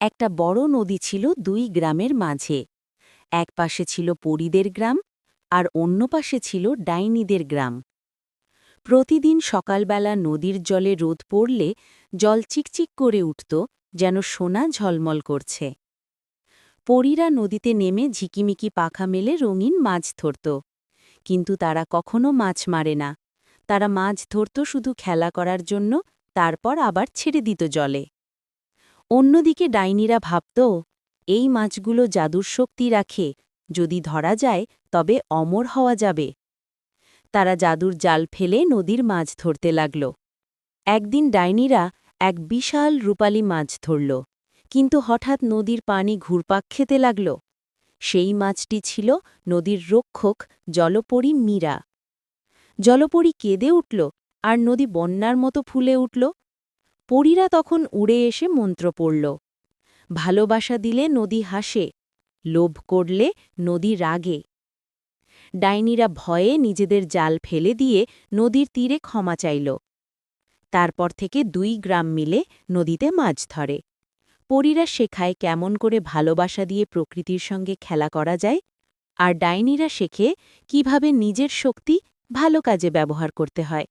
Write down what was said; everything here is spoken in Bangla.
একটা বড় নদী ছিল দুই গ্রামের মাঝে। এক পাশে ছিল পরীদের গ্রাম আর অন্য পাশে ছিল ডাইনিদের গ্রাম। প্রতিদিন সকালবেলা নদীর জলে রোদ পড়লে জল চিকচিক করে উঠত, যেন সোনা ঝলমল করছে। পরীরা নদীতে নেমে ঝিকিমিকি পাখা মেলে রঙিন মাছ ধরত। কিন্তু তারা কখনো মাছ মারে না। তারা মাছ ধরত শুধু খেলা করার জন্য, তারপর আবার ছেড়ে দিত জলে। অন্যদিকে ডাইনিরা ভাবত, এই মাছগুলো জাদুর শক্তি রাখে, যদি ধরা যায়, তবে অমর হওয়া যাবে। তারা জাদুর জাল ফেলে নদীর মাছ ধরতে লাগল। একদিন ডাইনিরা এক বিশাল রূপালী মাছ ধরল, কিন্তু হঠাৎ নদীর পানি ঘুরপাক খেতে লাগল। সেই মাছটি ছিল নদীর রক্ষক জলপরী মীরা। জলপরী কেঁদে উঠল, আর নদী বন্যার মতো ফুলে উঠল। পরীরা তখন উড়ে এসে মন্ত্র পড়ল। ভালোবাসা দিলে নদী হাসে, লোভ করলে নদী রাগে। ডাইনিরা ভয়ে নিজেদের জাল ফেলে দিয়ে নদীর তীরে ক্ষমা চাইল। তারপর থেকে দুই গ্রাম মিলে নদীতে মাছ ধরে। পরীরা শেখায় কেমন করে ভালোবাসা দিয়ে প্রকৃতির সঙ্গে খেলা করা যায়, আর ডাইনিরা শেখে কীভাবে নিজের শক্তি ভালো কাজে ব্যবহার করতে হয়।